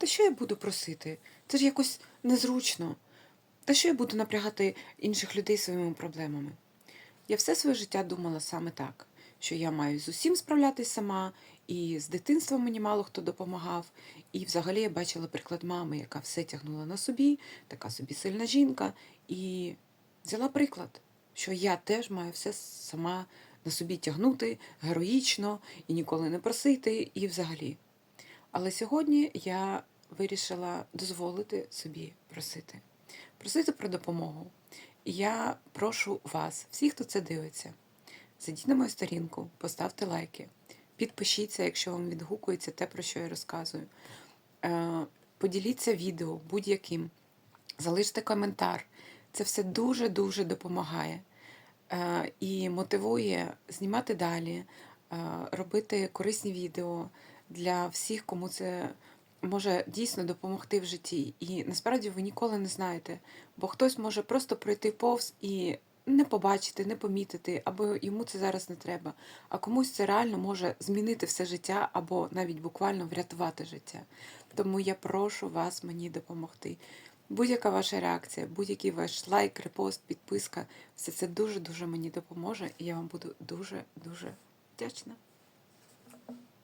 Та що я буду просити? Це ж якось незручно. Та що я буду напрягати інших людей своїми проблемами? Я все своє життя думала саме так, що я маю з усім справлятись сама, і з дитинства мені мало хто допомагав. І взагалі я бачила приклад мами, яка все тягнула на собі, така собі сильна жінка, і взяла приклад, що я теж маю все сама на собі тягнути героїчно і ніколи не просити, і взагалі. Але сьогодні я вирішила дозволити собі просити. Просити про допомогу. І я прошу вас, всіх, хто це дивиться, зайдіть на мою сторінку, поставте лайки, підпишіться, якщо вам відгукується те, про що я розказую. Е, Поділіться відео будь-яким, залиште коментар. Це все дуже-дуже допомагає е, і мотивує знімати далі, е, робити корисні відео для всіх, кому це може дійсно допомогти в житті. І насправді ви ніколи не знаєте, бо хтось може просто пройти повз і не побачити, не помітити, або йому це зараз не треба. А комусь це реально може змінити все життя або навіть буквально врятувати життя. Тому я прошу вас мені допомогти. Будь-яка ваша реакція, будь-який ваш лайк, репост, підписка, все це дуже-дуже мені допоможе, і я вам буду дуже-дуже вдячна.